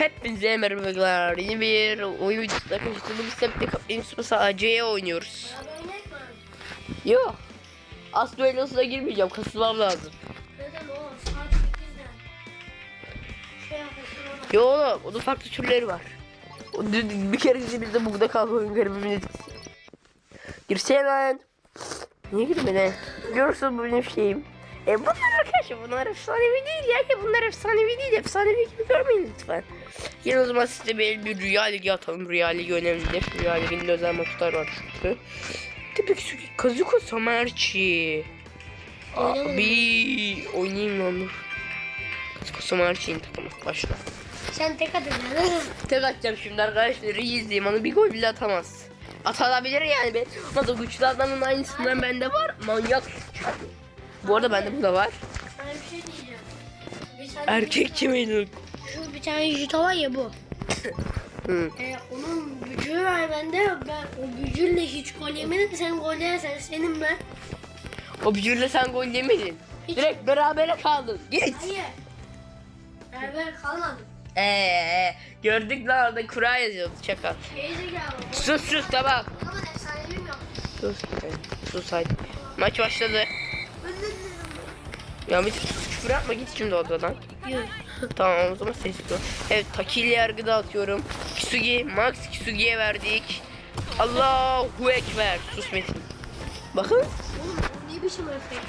Hepinize merhabalar. Yeni bir oyun videosuna karşınızdayız. Hep de kapıyım sıması AC'ye oynuyoruz. Yok. Aslı Elos'a girmeyeceğim. Kasılmam lazım. Neden o? Saat 8'den. Şey Yo oğlum. Onun farklı türleri var. Dün- bir kere bizde burada kalma oyun garibim etkisi. Girse hemen. Niye girmedi? Görürsün bu benim şeyim. E bunlar arkadaşlar bunlar efsanevi değil ya. ki Bunlar efsanevi değil. Efsanevi gibi görmeyin lütfen. Yine o zaman size bir, bir rüya ligi atalım. Rüya ligi önemlidir. Rüya liginde özel maçlar var çünkü. Tabii ki Kazuko Samerchi. Abi oynayayım lan dur. Kazuko Samerchi'nin takımı başla. Sen tek atacaksın. Tek atacağım şimdi arkadaşlar. İyi izleyeyim onu bir gol bile atamaz. Atabilir yani be. Ama da güçlü adamın aynısından bende var. Manyak. Bu arada bende bu da var. Şey Erkek miydi? Şu bir tane jüto var ya bu. Hı. Ee, onun gücü var bende. Ben o gücüyle hiç gol yemedim. Sen gol yersen senin ben. O bücürle sen gol yemedin. Hiç- Direkt berabere kaldın. Git. Hayır. Beraber kalmadım. Eee gördük lan orada kura yazıyordu çakal. Gel. Sus sus efsanevim yok. Sus. Sus hadi. Maç başladı. Ya bir küfür yapma git şimdi odadan. Yok. Tamam o zaman sesli ol. Evet Taki ile yargıda atıyorum. Kisugi, Max Kisugi'ye verdik. Allahu Ekber. Sus Metin. Bakın. Oğlum o ne biçim efekt?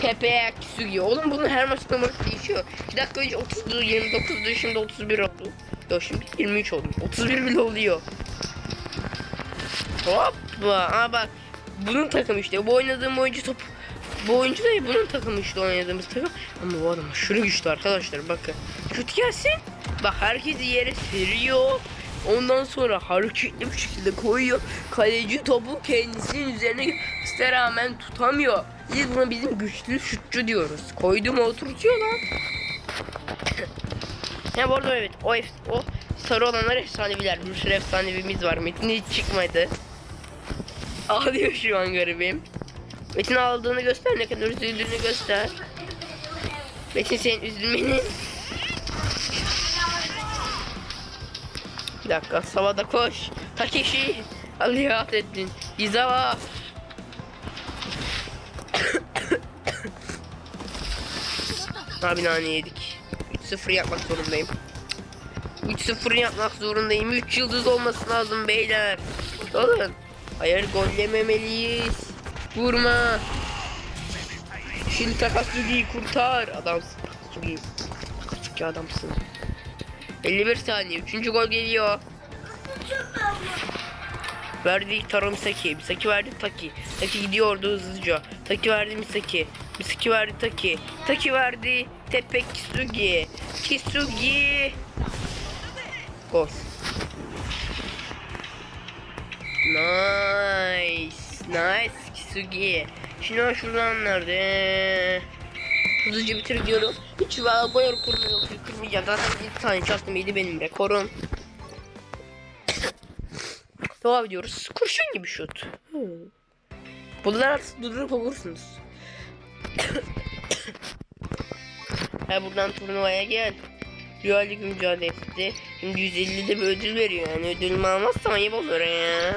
Pepe Kisugi. Oğlum bunun her maç numarası değişiyor. 2 dakika önce 30'du, 29'du, şimdi 31 oldu. Yok şimdi 23 oldu. 31 bile oluyor. Hoppa. Aa bak. Bunun takımı işte. Bu oynadığım oyuncu top. Bu oyuncu da bunun takımı işte oynadığımız takım. Ama bu adam aşırı güçlü arkadaşlar bakın. Şut gelsin. Bak herkesi yere seriyor. Ondan sonra hareketli bir şekilde koyuyor. Kaleci topu kendisinin üzerine göster rağmen tutamıyor. Biz buna bizim güçlü şutçu diyoruz. Koydu mu oturtuyor lan. ya bu arada evet o, o sarı olanlar efsaneviler. Bir sürü efsanevimiz var. Metin hiç çıkmadı. Ağlıyor şu an garibim. Metin ağladığını göster ne kadar üzüldüğünü göster. Metin senin üzülmeni. Bir dakika Savada koş. Takeshi. Aliye ettin. Izawa. Abi nane yedik. 3-0 yapmak zorundayım. 3-0 yapmak zorundayım. 3 yıldız olması lazım beyler. Alın. Hayır gol yememeliyiz. Vurma. Şimdi Takatsugi'yi kurtar. Adamsın Takatsugi. Takatsugi adamsın. 51 saniye. 3. gol geliyor. Verdik Taramsaki. Misaki verdik Taki. Taki gidiyordu hızlıca. Taki verdi Misaki. Misaki verdi Taki. Taki verdi Tepe Kisugi. Kisugi. Gol. Nice. Nice Kisugi. Şimdi ben şuradan nerede? Hızlıca bitir diyorum. Hiç kurma yok. Kırmayacağım. Zaten 7 tane çaktım. 7 benim rekorum. Devam ediyoruz. Kurşun gibi şut. Hmm. Bunlar artık durdurup okursunuz. ha buradan turnuvaya gel. Rüya Ligi mücadelesi. Şimdi 150 de bir ödül veriyor yani. Ödülümü almazsam ayıp olur ya.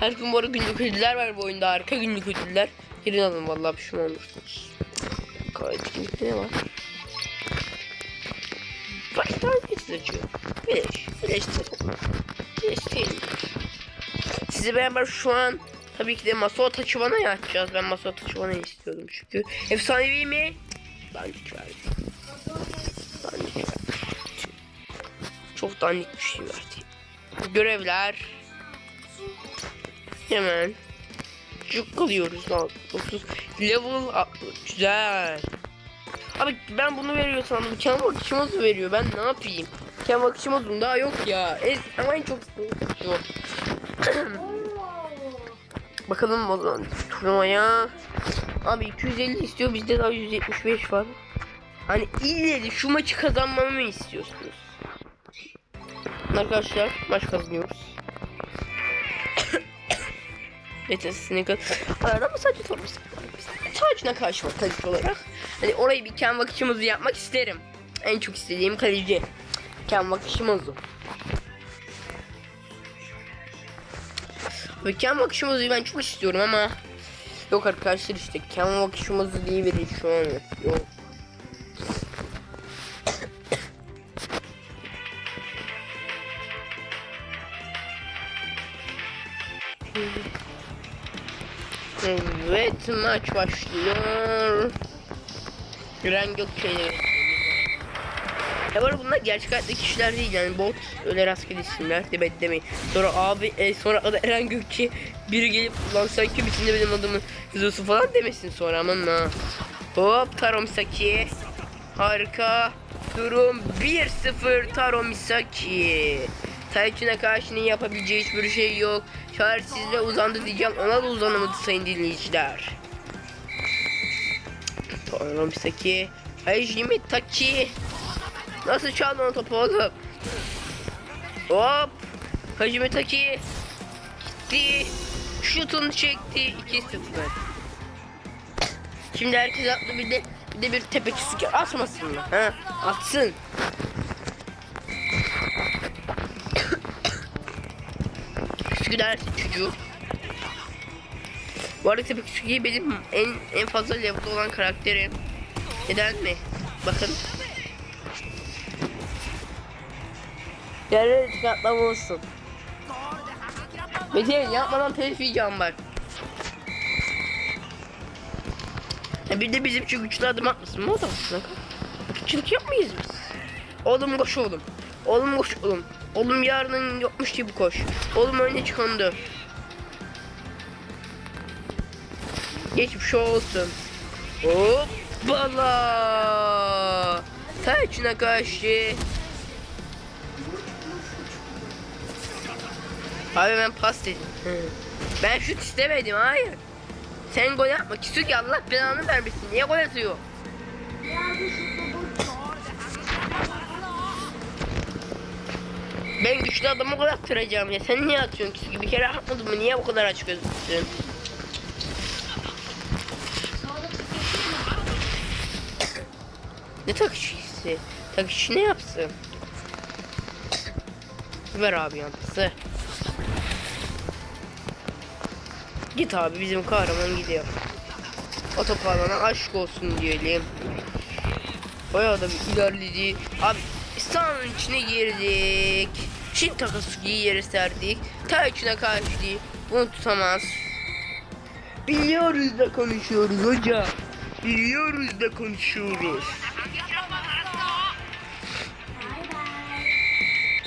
Her gün bu arada günlük ödüller var bu oyunda. Harika günlük ödüller. Girin alın vallahi pişman olursunuz. Gayet günlük ne var? Baştan geçiyor. Flash. Flash Flash değil. Sizi beraber şu an tabii ki de Masao Taçıvan'a yapacağız. Ben Masao Taçıvan'ı istiyordum çünkü. Efsanevi mi? Dandik verdi. Dandik verdi. Çok dandik bir şey verdi. Görevler. Hemen. Cıkkılıyoruz lan. 30 level. Güzel. Abi ben bunu veriyor sandım. Kemal Bakışmaz veriyor. Ben ne yapayım? Kemal Bakışmaz'ın daha yok ya. En, ama en çok. Bakalım o zaman turnuvaya. Abi 250 istiyor. Bizde daha 175 var. Hani ille de şu maçı kazanmamı mı istiyorsunuz? Arkadaşlar maç kazanıyoruz. Kadar. Arada ama sadece. Biz Tacına karşı var kaleci olarak. Hani orayı bir ken bakışımızı yapmak isterim. En çok istediğim kaleci. Ken bakışımızı. Ve ken bakışımızı ben çok istiyorum ama Yok arkadaşlar işte ken bakışımızı diye biri şu an yok. yok. Evet maç başlıyor. Ren Gökçe'yle. Ya arada bunlar gerçek hayattaki kişiler değil yani bot öyle rastgele isimler debet demeyin. Sonra abi e, sonra adı Eren Gökçe biri gelip lan sen kimsin de benim adımı yazıyorsun falan demesin sonra aman ha. Hop Taro Misaki. Harika. Durum 1-0 Taro Taychun'a karşının yapabileceği hiçbir şey yok. Çaresizle uzandı diyeceğim. Ona da uzanamadı sayın dinleyiciler. Taro Misaki. Hajime Taki. Nasıl çaldı o topu oğlum? Hop. Hajime Taki. Gitti. Şutunu çekti. 2-0. Şimdi herkes atlı bir de bir de bir tepeki su atmasın mı? Ha? Atsın. Üsküdar çocuğu. Bu arada Sugi benim en en fazla level olan karakterim. Neden mi? Bakın. Yerlere tıkatlama olsun. Metin yapmadan telif yiyeceğim bak. Ya bir de bizim şu güçlü adım atmasın mı o da aslında? Güçlülük yapmayız biz. Oğlum koş oğlum. Oğlum koş oğlum. Oğlum yarının yokmuş gibi koş. Oğlum önüne çıkandı. Geçmiş olsun. Hoppala. Taçına karşı. Abi ben pas dedim. Ben şut istemedim hayır. Sen gol yapma. Kisugi Allah belanı vermesin. Niye gol atıyor? Ben güçlü adamı gol attıracağım ya. Sen niye atıyorsun Kisugi? Bir kere atmadın mı? Niye bu kadar açık gözüksün? Ne takışısı? Takışı ne yapsın? Ver abi yantısı. Git abi bizim kahraman gidiyor. O topu alana aşk olsun diyelim. Bayağı da bir ilerledi. Abi sahanın içine girdik. Shin Takasugi'yi yere serdik. Taichun'a karşı değil. Bunu tutamaz. Biliyoruz da konuşuyoruz hoca. Biliyoruz da konuşuyoruz.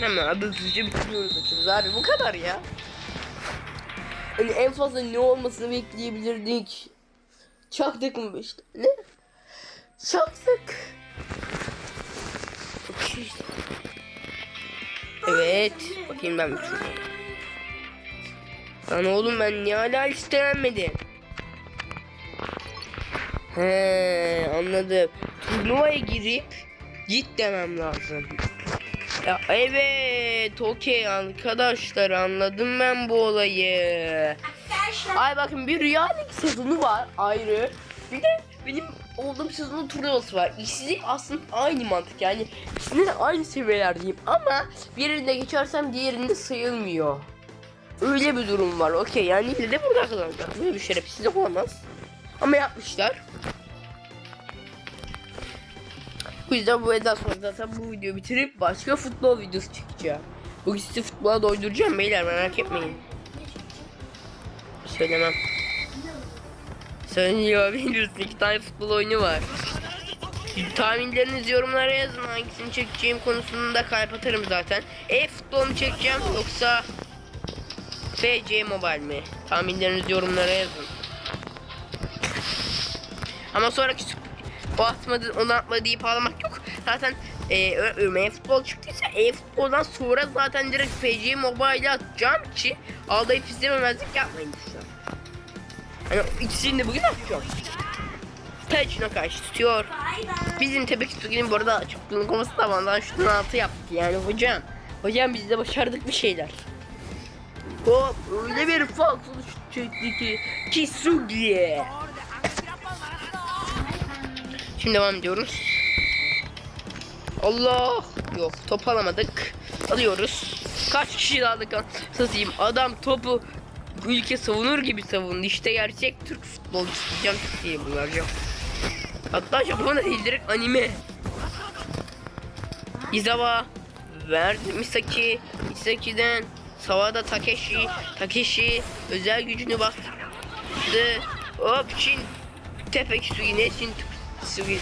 Hemen abi hızlıca bitiriyoruz maçımızı abi bu kadar ya. Hani en fazla ne olmasını bekleyebilirdik. Çaktık mı işte? Ne? Çaktık. Evet. Bakayım ben şuna. Lan oğlum ben niye hala istenmedim? He anladım. Turnuvaya girip git demem lazım. Ya evet okey arkadaşlar anladım ben bu olayı. Ay bakın bir reality sezonu var ayrı. Bir de benim olduğum sezonun turnuvası var. İkisi aslında aynı mantık yani. İkisinde de aynı seviyelerdeyim ama birinde geçersem diğerinde sayılmıyor. Öyle bir durum var okey yani yine de burada kazanacak. Böyle bir şerefsizlik olmaz. Ama yapmışlar. Bu yüzden bu videodan sonra zaten bu videoyu bitirip başka futbol videosu çekeceğim. Bugün sizi futbola doyduracağım beyler merak etmeyin. Söylemem. Söylüyor biliyorsun iki tane futbol oyunu var. Tahminlerinizi yorumlara yazın hangisini çekeceğim konusunda kalp atarım zaten. E futbol mu çekeceğim yoksa FC Mobile mi? Tahminlerinizi yorumlara yazın. Ama sonraki o atmadı onu atmadı deyip ağlamak yok. Zaten e, ö- ö- futbol çıktıysa e-futboldan sonra zaten direkt FC Mobile'e atacağım için ağlayıp izlememezlik yapmayın lütfen. Hani ikisini de bugün atacağım. Taychun'a karşı tutuyor. Bizim Tebeki Sugi'nin bu arada çokluğun koması tabandan şutun altı yaptı yani hocam. Hocam biz de başardık bir şeyler. Hop öyle bir falsolu şut gerçekteki Kisugi. Şimdi devam ediyoruz. Allah yok top alamadık. Alıyoruz. Kaç kişi aldık? Satayım adam topu ülke savunur gibi savundu. İşte gerçek Türk futbolcusu diyeceğim diye bunlar canım. Hatta Japon'a değil direkt anime. Izawa verdi Misaki. Misaki'den Sawada Takeshi. Takeshi özel gücünü bastı. Hop Çin. Tepek suyu ne Çin suyu.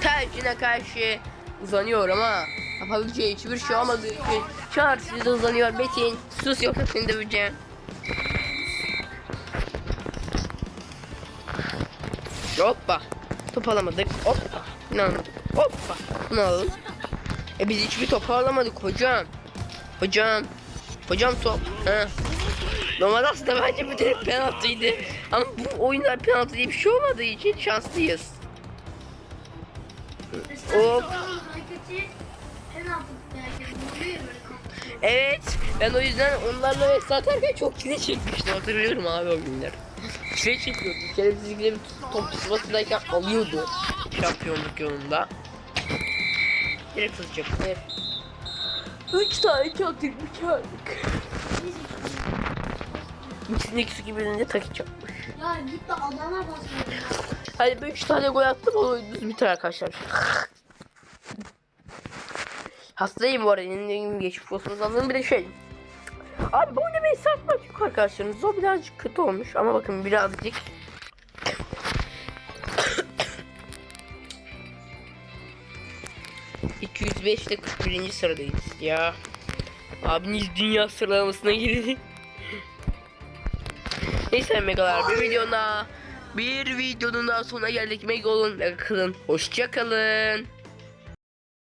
Tercihine karşı uzanıyor ama yapabileceği hiçbir şey olmadığı için çaresizce uzanıyor Metin. Sus yoksa seni döveceğim. Hoppa. Top alamadık. Hoppa. Ne alamadık? Hoppa. Bunu alalım. E biz hiçbir top alamadık hocam. Hocam. Hocam top. Ha. Normalde aslında bence bir direkt penaltıydı. Ama bu oyunlar penaltı diye bir şey olmadığı için şanslıyız. Hop. Evet. Ben o yüzden onlarla vesile atarken çok çile çekmiştim. Hatırlıyorum abi o günler. Çile çekiyordu. Şerefsizlikle bir top sıvasındayken alıyordu. Şampiyonluk yolunda. Direkt hızlıca. Evet. Üç tane çaktık bir çarptık. İçindeki su gibi önünde takı çakmış. Ya git de adama basma. Hadi ben üç tane gol attım o oyunumuz biter arkadaşlar. Hastayım bu arada. Yenildiğim geçmiş olsun sanırım bir de şey. Abi bu bir satmak yok arkadaşlarınız. O birazcık kötü olmuş ama bakın birazcık. ...205'te 41. sıradayız ya. Abiniz dünya sıralamasına girdi. Neyse megalar bir videonun bir videonun daha sonuna geldik. Mega olun ve kalın. Hoşça kalın.